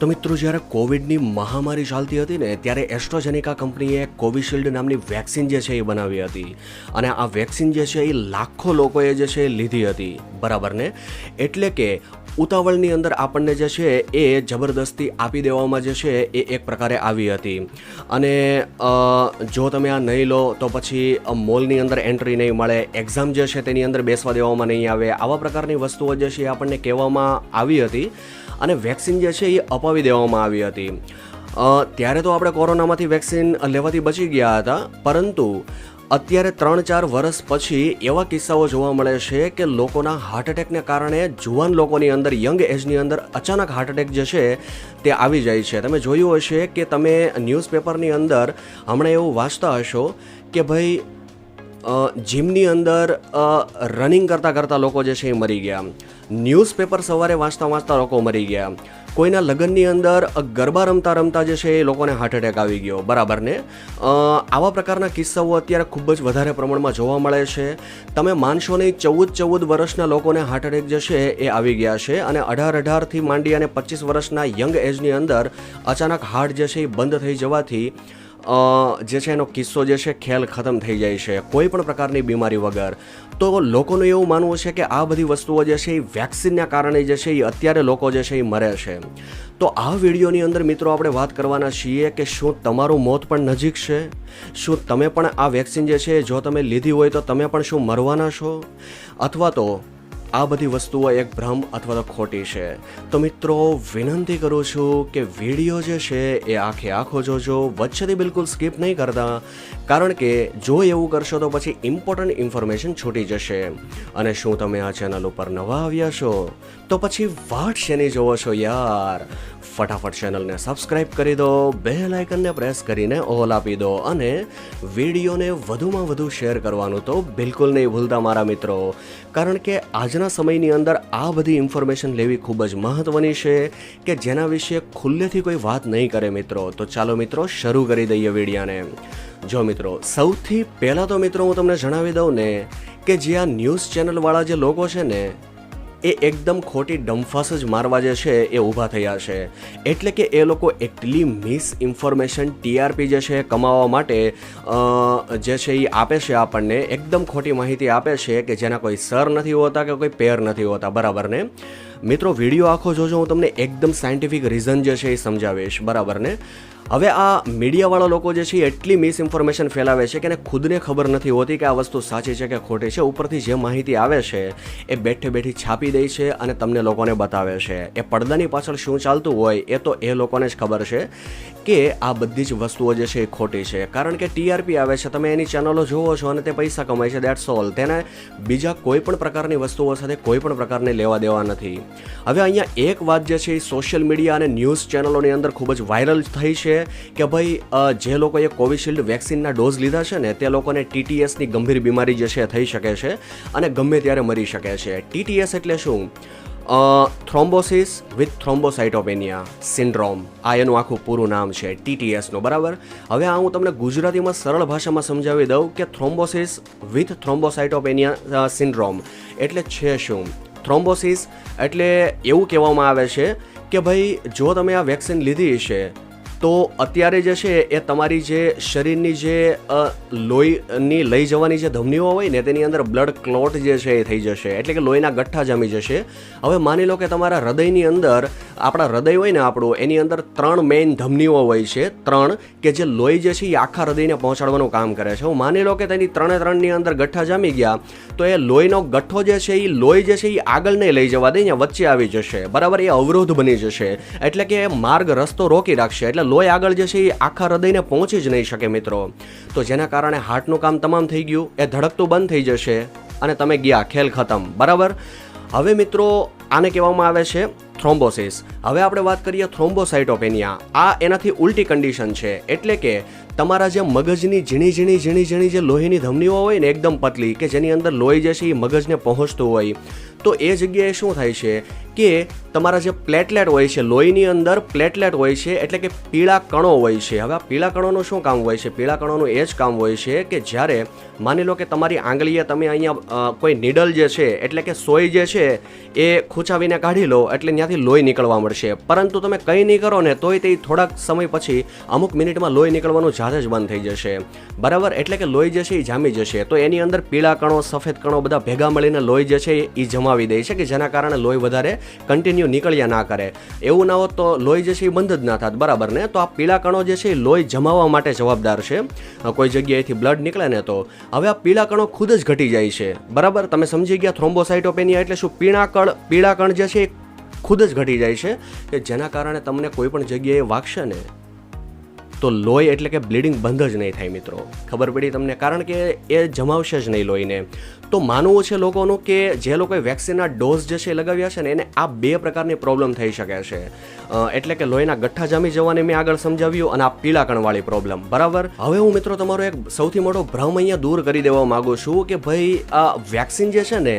તો મિત્રો, જ્યારે કોવિડની મહામારી ચાલતી હતી ને, ત્યારે એસ્ટ્રોજેનિકા કંપનીએ કોવિશિલ્ડ નામની વેક્સિન જે છે એ બનાવી હતી. અને આ વેક્સિન જે છે એ લાખો લોકોએ જે છે એ લીધી હતી. બરાબર ને? એટલે કે ઉતાવળની અંદર આપણને જે છે એ જબરદસ્તી આપી દેવામાં જે છે એ એક પ્રકારે આવી હતી. અને જો તમે આ નહીં લો, તો પછી મોલની અંદર એન્ટ્રી નહીં મળે, એક્ઝામ જે છે તેની અંદર બેસવા દેવામાં નહીં આવે, આવા પ્રકારની વસ્તુઓ જે છે એ આપણને કહેવામાં આવી હતી. અને વેક્સિન જે છે એ અપાવી દેવામાં આવી હતી. ત્યારે તો આપણે કોરોનામાંથી વેક્સિન લેવાથી બચી ગયા હતા, પરંતુ અત્યારે ત્રણ ચાર વર્ષ પછી એવા કિસ્સાઓ જોવા મળે છે કે લોકોના હાર્ટ એટેકને કારણે જુવાન લોકોની અંદર યંગ એજની અંદર અચાનક હાર્ટ એટેક જે છે તે આવી જાય છે. તમે જોયું હશે કે તમે ન્યૂઝપેપરની અંદર હમણાં એવું વાંચતા હશો કે ભાઈ જીમની અંદર રનિંગ કરતાં કરતાં લોકો જે છે એ મરી ગયા. ન્યૂઝપેપર સવારે વાંચતા વાંચતા લોકો મરી ગયા. કોઈના લગ્નની અંદર ગરબા રમતા રમતા જે છે એ લોકોને હાર્ટ એટેક આવી ગયો. બરાબર ને? આવા પ્રકારના કિસ્સાઓ અત્યારે ખૂબ જ વધારે પ્રમાણમાં જોવા મળે છે. તમે માનશો નહીં, ચૌદ ચૌદ વર્ષના લોકોને હાર્ટ એટેક જે છે એ આવી ગયા છે અને અઢાર અઢારથી માંડી અને પચીસ વર્ષના યંગ એજની અંદર અચાનક હાર્ટ જે છે એ બંધ થઈ જવાથી જે છે એનો કિસ્સો જે છે ખેલ ખતમ થઈ જાય છે, કોઈ પણ પ્રકારની બીમારી વગર. તો લોકોનું એવું માનવું છે કે આ બધી વસ્તુઓ જે છે, એ વેક્સિનના કારણે જે છે, એ અત્યારે લોકો જે છે, એ મરે છે. તો આ વિડીયોની અંદર મિત્રો આપણે વાત કરવાના છીએ કે શું તમારું મોત પણ નજીક છે? શું તમે પણ આ વેક્સિન જે છે, જો તમે લીધી હોય તો તમે પણ શું મરવાના છો? અથવા તો આ બધી વસ્તુઓ એક ભ્રમ અથવા તો ખોટી છે. તો મિત્રો, વિનંતી કરું છું કે વીડિયો જે છે એ આખે આખો જોજો, વચ્ચેથી બિલકુલ સ્કીપ નહીં કરતા, કારણ કે જો એવું કરશો તો પછી ઇમ્પોર્ટન્ટ ઇન્ફોર્મેશન છૂટી જશે. અને શું તમે આ ચેનલ ઉપર નવા આવ્યા છો, તો પછી વાટ શેની જોવો છો યાર? ફટાફટ ચેનલને સબસ્ક્રાઇબ કરી દો બે લાઇકનને પ્રેસ કરીને ઓલ આપી દો અને વિડીયોને વધુમાં વધુ શેર કરવાનું તો બિલકુલ નહીં ભૂલતા મારા મિત્રો. કારણ કે આજના સમયની અંદર આ બધી ઇન્ફોર્મેશન લેવી ખૂબ જ મહત્વની છે કે જેના વિશે ખુલ્લેથી કોઈ વાત નહીં કરે મિત્રો. તો ચાલો મિત્રો, શરૂ કરી દઈએ વિડીયાને. જો મિત્રો, સૌથી પહેલાં તો મિત્રો હું તમને જણાવી દઉં ને કે જે આ ન્યૂઝ ચેનલવાળા જે લોકો છે ને એ એકદમ ખોટી ડંફાસ જ મારવા જે છે એ ઊભા થયા છે. એટલે કે એ લોકો એટલી મિસ ઇન્ફોર્મેશન ટીઆરપી જે છે કમાવા માટે જે છે એ આપે છે આપણને, એકદમ ખોટી માહિતી આપે છે કે જેના કોઈ સર નથી હોતા કે કોઈ પેર નથી હોતા, બરાબર ને? મિત્રો વીડિયો આખો જોજો, હું તમને એકદમ સાયન્ટિફિક રીઝન જે છે એ સમજાવીશ. બરાબર ને? હવે આ મીડિયાવાળા લોકો જે છે એટલી મિસ ઇન્ફોર્મેશન ફેલાવે છે કે એને ખુદને ખબર નથી હોતી કે આ વસ્તુ સાચી છે કે ખોટી છે. ઉપરથી જે માહિતી આવે છે એ બેઠે બેઠી છાપી દે છે અને તમને લોકોને બતાવે છે. એ પડદાની પાછળ શું ચાલતું હોય એ તો એ લોકોને જ ખબર છે કે આ બધી જ વસ્તુઓ જે છે એ ખોટી છે. કારણ કે ટીઆરપી આવે છે, તમે એની ચેનલો જોવો છો અને તે પૈસા કમાય છે દેટ્સ ઓલ તેને બીજા કોઈ પણ પ્રકારની વસ્તુઓ સાથે કોઈ પણ પ્રકારની લેવા દેવા નથી. હવે અહીંયા એક વાત જે છે એ સોશિયલ મીડિયા અને ન્યૂઝ ચેનલોની અંદર ખૂબ જ વાયરલ થઈ છે કે ભાઈ જે લોકોએ કોવિશિલ્ડ વેક્સિનના ડોઝ લીધા છે ને તે લોકોને ટીટીએસની ગંભીર બીમારી જે છે થઈ શકે છે અને ગમે ત્યારે મરી શકે છે. ટીટીએસ એટલે શું? થ્રોમ્બોસિસ વિથ થ્રોમ્બોસાઇટોપેનિયા સિન્ડ્રોમ આ એનું આખું પૂરું નામ છે ટીટીએસનું બરાબર? હવે આ હું તમને ગુજરાતીમાં સરળ ભાષામાં સમજાવી દઉં કે થ્રોમ્બોસિસ વિથ થ્રોમ્બોસાઇટોપેનિયા સિન્ડ્રોમ એટલે છે શું? થ્રોમ્બોસિસ એટલે એવું કહેવામાં આવે છે કે ભાઈ જો તમે આ વેક્સિન લીધી છે તો અત્યારે જે છે એ તમારી જે શરીરની જે લોહીની લઈ જવાની જે ધમનીઓ હોય ને તેની અંદર બ્લડ ક્લોટ જે છે એ થઈ જશે. એટલે કે લોહીના ગઠ્ઠા જામી જશે. હવે માની લો કે તમારા હૃદયની અંદર, આપણા હૃદય હોય ને આપણું, એની અંદર ત્રણ મેઇન ધમનીઓ હોય છે. ત્રણ કે જે લોહી જે છે એ આખા હૃદયને પહોંચાડવાનું કામ કરે છે. હું માની લો કે તેની ત્રણે ત્રણની અંદર ગઠ્ઠા જામી ગયા, તો એ લોહીનો ગઠ્ઠો જે છે એ લોહી જે છે એ આગળ નહીં લઈ જવા દે વચ્ચે આવી જશે. બરાબર, એ અવરોધ બની જશે. એટલે કે માર્ગ રસ્તો રોકી રાખશે. એટલે લોહી આગળ જે છે એ આખા હૃદયને પહોંચી જ નહીં શકે મિત્રો. તો જેના કારણે હાર્ટનું કામ તમામ થઈ ગયું, એ ધડકતું બંધ થઈ જશે અને તમે ગયા, ખેલ ખતમ. બરાબર? હવે મિત્રો, આને કહેવામાં આવે છે થ્રોમ્બોસિસ. હવે આપણે વાત કરીએ થ્રોમ્બોસાઇટોપેનિયા. આ એનાથી ઉલટી કન્ડિશન છે. એટલે કે તમારા જે મગજની ઝીણી ઝીણી ઝીણી ઝીણી જે લોહીની ધમનીઓ હોય ને એકદમ પતલી, કે જેની અંદર લોહી જે છે એ મગજને પહોંચતું હોય, તો એ જગ્યાએ શું થાય છે કે તમારા જે પ્લેટલેટ હોય છે, લોહીની અંદર પ્લેટલેટ હોય છે, એટલે કે પીળા કણો હોય છે. હવે આ પીળા કણોનું શું કામ હોય છે? પીળા કણોનું એ જ કામ હોય છે કે જ્યારે માની લો કે તમારી આંગળીએ તમે અહીંયા કોઈ નીડલ જે છે, એટલે કે સોય જે છે, એ ખૂંચાવીને કાઢી લો, એટલે ત્યાંથી લોહી નીકળવા મળશે. પરંતુ તમે કંઈ નહીં કરો ને, તોય તે થોડાક સમય પછી અમુક મિનિટમાં લોહી નીકળવાનું જાતે જ બંધ થઈ જશે. બરાબર? એટલે કે લોહી જે છે એ જામી જશે. તો એની અંદર પીળા કણો, સફેદ કણો બધા ભેગા મળીને લોહી જે છે, એ જમાવી દે છે કે જેના કારણે લોહી વધારે કન્ટિન્યુ નીકળ્યા ના કરે. એવું ના હોત તો લોહી જે છે, એ બંધ જ ના થાત. બરાબર ને? તો આ પીળા કણો જે છે, એ લોહી જમાવવા માટે જવાબદાર છે. કોઈ જગ્યાએથી બ્લડ નીકળે ને તો. હવે આ પીળા કણો ખુદ જ ઘટી જાય છે. બરાબર? તમે સમજી ગયા થ્રોમ્બોસાઇટોપેનિયા એટલે શું? પીળા કણ પીળા કણ જે છે, એ ખુદ જ ઘટી જાય છે. કે જેના કારણે તમને કોઈ પણ જગ્યાએ વાગશે ને? તો લોહી એટલે કે બ્લીડિંગ બંધ જ નહીં થાય મિત્રો. ખબર પડી તમને? કારણ કે એ જમાવશે જ નહીં લોહીને. તો માનવું છે લોકોનું કે જે લોકોએ વેક્સિનના ડોઝ જે છે એ લગાવ્યા છે ને, એને આ બે પ્રકારની પ્રોબ્લેમ થઈ શકે છે. એટલે કે લોહીના ગઠ્ઠા જામી જવાને મેં આગળ સમજાવ્યું અને આ પીળા કણવાળી પ્રોબ્લેમ. બરાબર? હવે હું મિત્રો તમારો એક સૌથી મોટો ભ્રમ અહીંયા દૂર કરી દેવા માગું છું કે ભાઈ, આ વેક્સિન જે છે ને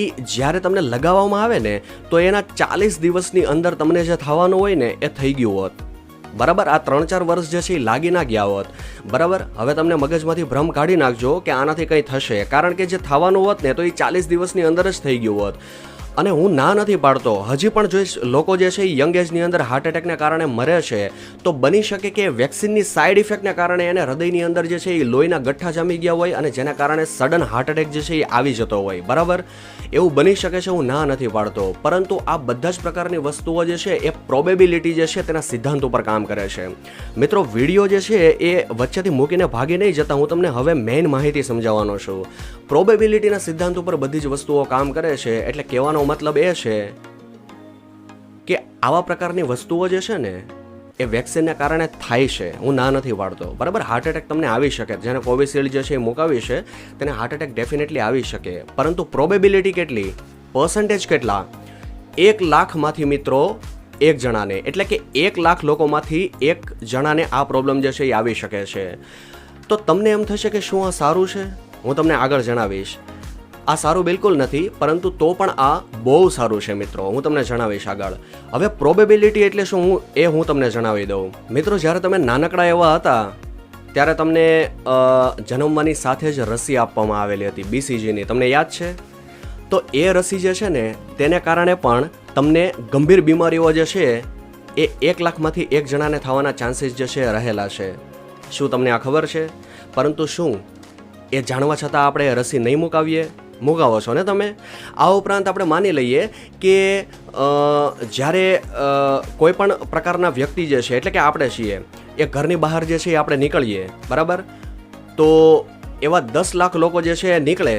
એ જ્યારે તમને લગાવવામાં આવે ને, તો એના ચાલીસ દિવસની અંદર તમને જે થવાનું હોય ને, એ થઈ ગયું હોત. બરાબર આ ત્રણ ચાર વર્ષ જે છે એ લાગી ના ગયા હોત. બરાબર? હવે તમને મગજમાંથી ભ્રમ કાઢી નાખજો કે આનાથી કંઈ થશે. કારણ કે જે થવાનું હોત ને તો એ ચાલીસ દિવસની અંદર જ થઈ ગયું હોત. અને હું ના નથી પાડતો. હજી પણ જો લોકો જે છે યંગ એજની અંદર હાર્ટ એટેકને કારણે મરે છે, તો બની શકે કે વેક્સિનની સાઇડ ઇફેક્ટને કારણે એને હૃદયની અંદર જે છે એ લોહીના ગઠ્ઠા જામી ગયા હોય અને જેના કારણે સડન હાર્ટ એટેક જે છે એ આવી જતો હોય. બરાબર? એવું બની શકે છે હું ના નથી પાડતો. પરંતુ આ બધા જ પ્રકારની વસ્તુઓ જે છે એ પ્રોબેબિલિટી જે છે તેના સિદ્ધાંત ઉપર કામ કરે છે. મિત્રો વીડિયો જે છે એ વચ્ચેથી મૂકીને ભાગી નહીં જતા હું તમને હવે મેઇન માહિતી સમજાવવાનો છું. પ્રોબેબિલિટીના સિદ્ધાંત ઉપર બધી જ વસ્તુઓ કામ કરે છે, એટલે કહેવાનો મતલબ એ છે કે આવા પ્રકારની વસ્તુઓ જે છે ને, એ વેક્સિનને કારણે થાય છે. હું ના નથી વાળતો. બરાબર? હાર્ટ એટેક તમને આવી શકે. જેને કોવિશિલ્ડ જે છે એ મુકાવી છે, તેને હાર્ટ એટેક ડેફિનેટલી આવી શકે. પરંતુ પ્રોબેબિલિટી કેટલી? પર્સન્ટેજ કેટલા? એક લાખમાંથી મિત્રો, એક જણાને. એટલે કે એક લાખ લોકોમાંથી એક જણાને આ પ્રોબ્લેમ જે છે એ આવી શકે છે. તો તમને એમ થશે કે શું આ સારું છે? હું તમને આગળ જણાવીશ. આ સારું બિલકુલ નથી, પરંતુ તો પણ આ બહુ સારું છે મિત્રો. હું તમને જણાવીશ આગળ. હવે પ્રોબેબિલિટી એટલે શું હું, એ હું તમને જણાવી દઉં. મિત્રો, જ્યારે તમે નાનકડા એવા હતા, ત્યારે તમને જન્મવાની સાથે જ રસી આપવામાં આવેલી હતી બીસીજીની તમને યાદ છે? તો એ રસી જે છે ને, તેને કારણે પણ તમને ગંભીર બીમારીઓ જે છે, એ એક લાખમાંથી એક જણાને થવાના ચાન્સીસ જે છે રહેલા છે. શું તમને આ ખબર છે? પરંતુ શું, એ જાણવા છતાં આપણે રસી નહીં મુકાવીએ? મુકાવો છો. ને તમે આ ઉપરાંત આપણે માની લઈએ કે જ્યારે કોઈ પણ પ્રકારના વ્યક્તિ જે છે, એટલે કે આપણે છીએ, એ ઘરની બહાર જે છે એ આપણે નીકળીએ, બરાબર? તો એવા દસ લાખ લોકો જે છે એ નીકળે,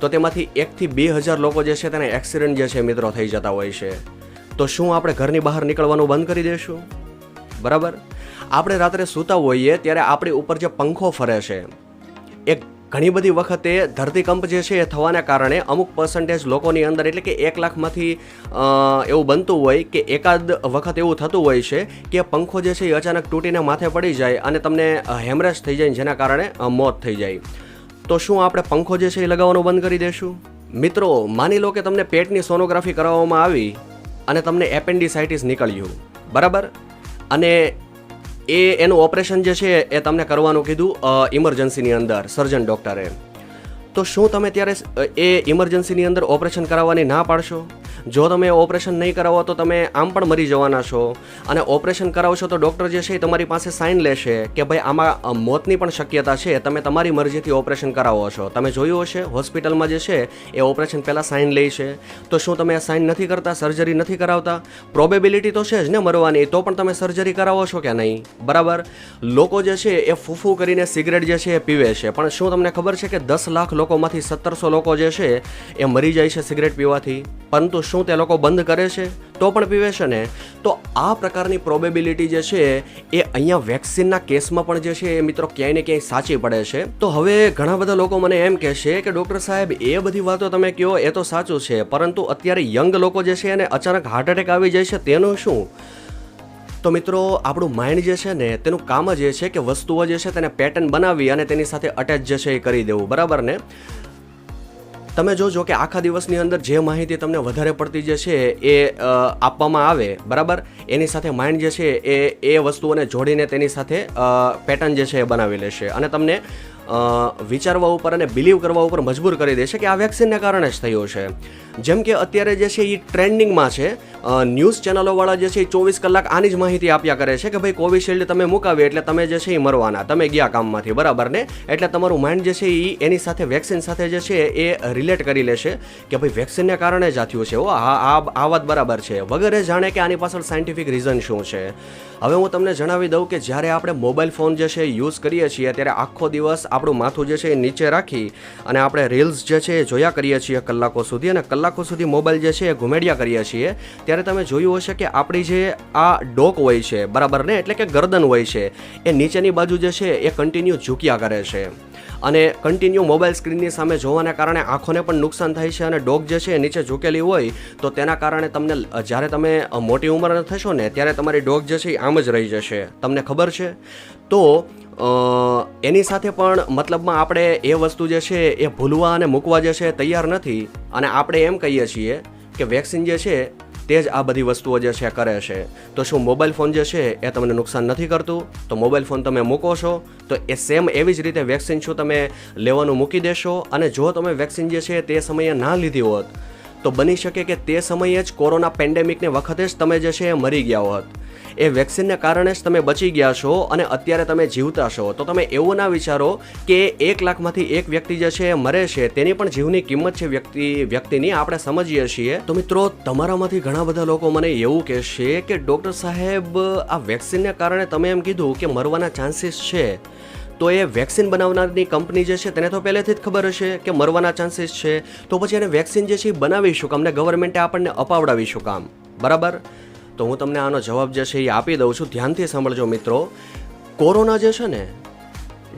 તો તેમાંથી એકથી બે હજાર લોકો જે છે તેને એક્સિડન્ટ જે છે મિત્રો થઈ જતા હોય છે. તો શું આપણે ઘરની બહાર નીકળવાનું બંધ કરી દઈશું બરાબર? આપણે રાત્રે સૂતા હોઈએ ત્યારે આપણી ઉપર જે પંખો ફરે છે એ ઘણી બધી વખતે ધરતીકંપ જે છે એ થવાના કારણે અમુક પર્સન્ટેજ લોકોની અંદર એટલે કે એક લાખમાંથી એવું બનતું હોય કે એકાદ વખત એવું થતું હોય છે કે પંખો જે છે એ અચાનક તૂટીને માથે પડી જાય અને તમને હેમરેજ થઈ જાય જેના કારણે મોત થઈ જાય. તો શું આપણે પંખો જે છે એ લગાવવાનું બંધ કરી દેશું? મિત્રો, માની લો કે તમને પેટની સોનોગ્રાફી કરાવવામાં આવી અને તમને એપેન્ડિસાઇટિસ નીકળ્યું. બરાબર? અને એ એનું ઓપરેશન જે છે એ તમને કરવાનું કીધું ઇમરજન્સીની અંદર સર્જન ડૉક્ટરે તો શું તમે ત્યારે એ ઇમરજન્સીની અંદર ઓપરેશન કરાવવાની ના પાડશો? જો તમે ઓપરેશન નહીં કરાવો તો તમે આમ પણ મરી જવાના છો. અને ઓપરેશન કરાવશો તો ડૉક્ટર જે છે એ તમારી પાસે સાઇન લેશે કે ભાઈ આમાં મોતની પણ શક્યતા છે, તમે તમારી મરજીથી ઓપરેશન કરાવો છો. તમે જોયું હશે, હોસ્પિટલમાં જે છે એ ઓપરેશન પહેલાં સાઇન લે છે. તો શું તમે આ સાઇન નથી કરતા, સર્જરી નથી કરાવતા? પ્રોબેબિલિટી તો છે જ ને મરવાની, તો પણ તમે સર્જરી કરાવો છો કે નહીં? બરાબર? લોકો જે છે એ ફૂફૂ કરીને સિગરેટ જે છે એ પીવે છે. પણ શું તમને ખબર છે કે દસ લાખ લોકોમાંથી સત્તરસો લોકો જે છે એ મરી જાય છે સિગરેટ પીવાથી? પરંતુ શું તે લોકો બંધ કરે છે, તો પણ પીવે છે ને? તો આ પ્રકારની પ્રોબેબિલિટી જે છે, એ અહીંયા વેક્સિનના કેસમાં પણ જે છે, એ મિત્રો ક્યાંય ને ક્યાંય સાચી પડે છે. તો હવે ઘણા બધા લોકો મને એમ કહેશે કે ડૉક્ટર સાહેબ, એ બધી વાતો તમે કહો એ તો સાચું છે. પરંતુ અત્યારે યંગ લોકો જે છે એને અચાનક હાર્ટ એટેક આવી જાય છે, તેનું શું? તો મિત્રો, આપણું માઇન્ડ જે છે ને, તેનું કામ જ એ છે કે વસ્તુઓ જે છે તેને પેટર્ન બનાવી અને તેની સાથે અટેચ જે છે એ કરી દેવું. બરાબર ને? તમે જોજો કે આખા દિવસની અંદર જે માહિતી તમને વધારે પડતી જે છે એ આપવામાં આવે, બરાબર? એની સાથે માઇન્ડ જે છે એ એ વસ્તુઓને જોડીને તેની સાથે પેટર્ન જે છે એ બનાવી લેશે. અને તમને વિચારવા ઉપર અને બિલીવ કરવા ઉપર મજબૂર કરી દેશે કે આ વેક્સિનને કારણે જ થયું છે. જેમ કે અત્યારે જે છે એ ટ્રેન્ડિંગમાં છે ન્યૂઝ ચેનલોવાળા જે છે એ ચોવીસ કલાક આની જ માહિતી આપ્યા કરે છે કે ભાઈ કોવિશિલ્ડ તમે મુકાવી એટલે તમે જે છે એ મરવાના, તમે ગયા કામમાંથી, બરાબર ને? એટલે તમારું માઇન્ડ જે છે એ એની સાથે વેક્સિન સાથે જે છે એ રિલેટ કરી લેશે કે ભાઈ વેક્સિનને કારણે જ આ થયું છે. ઓ આ આ વાત બરાબર છે. વગેરે જાણે કે આની પાછળ સાયન્ટિફિક રીઝન શું છે. હવે હું તમને જણાવી દઉં કે જ્યારે આપણે મોબાઈલ ફોન જે છે યુઝ કરીએ છીએ, ત્યારે આખો દિવસ આપણું માથું જે છે એ નીચે રાખી અને આપણે રીલ્સ જે છે એ જોયા કરીએ છીએ કલાકો સુધી અને કલાકો સુધી મોબાઈલ જે છે એ ઘુમેડિયા કરીએ છીએ. ત્યારે તમે જોયું હશે કે આપણી જે આ ડોક હોય છે, બરાબર ને? એટલે કે ગરદન હોય છે, એ નીચેની બાજુ જે છે એ કન્ટિન્યુ ઝૂક્યા કરે છે. અને કન્ટિન્યુ મોબાઈલ સ્ક્રીનની સામે જોવાના કારણે આંખોને પણ નુકસાન થાય છે અને ડોગ જે છે એ નીચે ઝૂકેલી હોય, તો તેના કારણે તમને જ્યારે તમે મોટી ઉંમરના થશો ને, ત્યારે તમારી ડોગ જે છે એ આમ જ રહી જશે. તમને ખબર છે? તો એની સાથે પણ મતલબમાં આપણે એ વસ્તુ જે છે એ ભૂલવા અને મૂકવા જે છે તૈયાર નથી. અને આપણે એમ કહીએ છીએ કે વેક્સિન જે છે તે જ આ બધી વસ્તુઓ જે છે કરે છે. તો શું મોબાઈલ ફોન જે છે એ તમને નુકસાન નથી કરતું? તો મોબાઈલ ફોન તમે મૂકો છો? તો એ સેમ એવી જ રીતે વેક્સિન શું તમે લેવાનું મૂકી દેશો? અને જો તમે વેક્સિન જે છે તે સમયે ના લીધી હોત તો બની શકે કે તે સમયે જ કોરોના પેન્ડેમિકની વખતે જ તમે જે છે એ મરી ગયા હોત. એ વેક્સિનને કારણે જ તમે બચી ગયા છો અને અત્યારે તમે જીવતા છો. તો તમે એવું ના વિચારો કે એક લાખમાંથી એક વ્યક્તિ જે છે એ મરે છે, તેની પણ જીવની કિંમત છે વ્યક્તિ, વ્યક્તિની આપણે સમજીએ છીએ. તો મિત્રો, તમારામાંથી ઘણા બધા લોકો મને એવું કહેશે કે ડૉક્ટર સાહેબ, આ વેક્સિનને કારણે તમે એમ કીધું કે મરવાના ચાન્સીસ છે. તો એ વેક્સિન બનાવનારની કંપની જે છે તેને તો પહેલેથી જ ખબર હશે કે મરવાના ચાન્સીસ છે. તો પછી એને વેક્સિન જે છે એ બનાવીશું કામ ને ગવર્મેન્ટે આપણને અપાવડાવીશું કામ. બરાબર? તો હું તમને આનો જવાબ જે છે એ આપી દઉં છું. ધ્યાનથી સાંભળજો મિત્રો. કોરોના જે છે ને,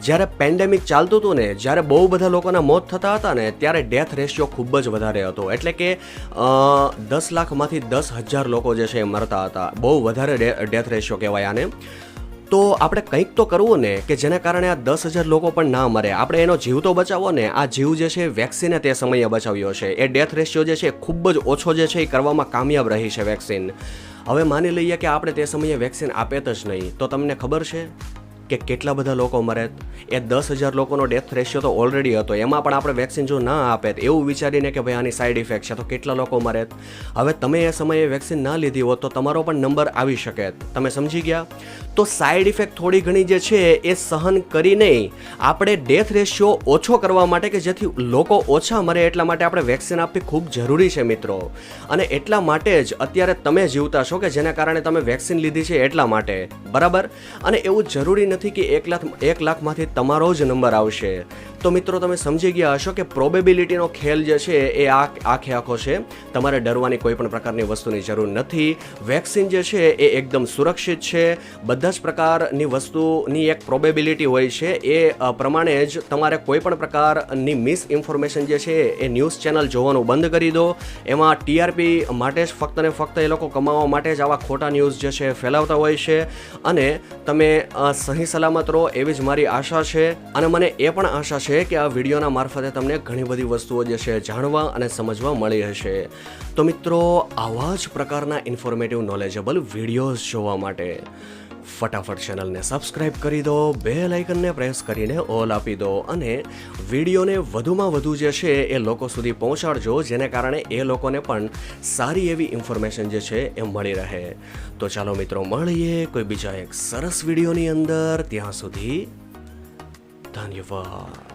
જ્યારે પેન્ડેમિક ચાલતું હતું ને, જ્યારે બહુ બધા લોકોના મોત થતા હતા ને, ત્યારે ડેથ રેશિયો ખૂબ જ વધારે હતો. એટલે કે દસ લાખમાંથી દસ હજાર લોકો જે છે એ મરતા હતા. બહુ વધારે ડેથ રેશિયો કહેવાય આને. તો આપણે કંઈક તો કરવું ને કે જેના કારણે આ દસ હજાર લોકો પણ ના મરે. આપણે એનો જીવ તો બચાવો ને, આ જીવ જે છે વેક્સિને તે સમયે બચાવ્યો છે. એ ડેથ રેશિયો જે છે ખૂબ જ ઓછો જે છે, એ કરવામાં કામયાબ રહી છે વેક્સિન હવે માની લઈએ કે આપણે તે સમયે વેક્સિન આપેત જ નહીં. તો તમને ખબર છે? કે કેટલા બધા લોકો મરે. એ દસ હજાર લોકોનો ડેથ રેશિયો તો ઓલરેડી હતો. એમાં પણ આપણે વેક્સિન જો ના આપે એવું વિચારીને કે ભાઈ આની સાઈડ ઇફેક્ટ છે, તો કેટલા લોકો મરે. હવે તમે એ સમયે વેક્સિન ના લીધી હોત તો તમારો પણ નંબર આવી શકે. તમે સમજી ગયા? તો સાઈડ ઇફેક્ટ થોડી ઘણી જે છે એ સહન કરીને આપણે ડેથ રેશિયો ઓછો કરવા માટે કે જેથી લોકો ઓછા મરે એટલા માટે આપણે વેક્સિન આપવી ખૂબ જરૂરી છે મિત્રો. અને એટલા માટે જ અત્યારે તમે જીવતા છો કે જેના કારણે તમે વેક્સિન લીધી છે એટલા માટે. બરાબર? અને એવું જરૂરી નથી કે એક લાખ એક લાખમાંથી તમારો જ નંબર આવશે. તો મિત્રો તમે સમજી ગયા હશો કે પ્રોબેબિલિટીનો ખેલ જે છે એ આ આખે આખો છે. તમારે ડરવાની કોઈ પણ પ્રકારની વસ્તુની જરૂર નથી. વેક્સિન જે છે એ એકદમ સુરક્ષિત છે. બધા જ પ્રકારની વસ્તુની એક પ્રોબેબિલિટી હોય છે. એ પ્રમાણે જ તમારે કોઈ પણ પ્રકારની મિસ ઇન્ફોર્મેશન જે છે એ ન્યૂઝ ચેનલ જોવાનું બંધ કરી દો. એમાં ટીઆરપી માટે જ ફક્ત ને ફક્ત એ લોકો કમાવા માટે જ આવા ખોટા ન્યૂઝ જે છે ફેલાવતા હોય છે. અને તમે અ, સહી સલામત રહો એવી જ મારી આશા છે અને મને એ પણ આશા છે કે આ વિડીયોના મારફતે તમને ઘણી બધી વસ્તુઓ જે છે જાણવા અને સમજવા મળી હશે. તો મિત્રો, આવા જ પ્રકારના ઇન્ફોર્મેટિવ નોલેજેબલ વિડીયોઝ જોવા માટે ફટાફટ ચેનલને સબસ્ક્રાઇબ કરી દો બે લાઇકનને પ્રેસ કરીને ઓલ આપી દો અને વિડીયોને વધુમાં વધુ જે છે એ લોકો સુધી પહોંચાડજો, જેને કારણે એ લોકોને પણ સારી એવી ઇન્ફોર્મેશન જે છે એ મળી રહે. તો ચાલો મિત્રો, મળીએ કોઈ બીજા એક સરસ વિડીયોની અંદર. ત્યાં સુધી ધન્યવાદ.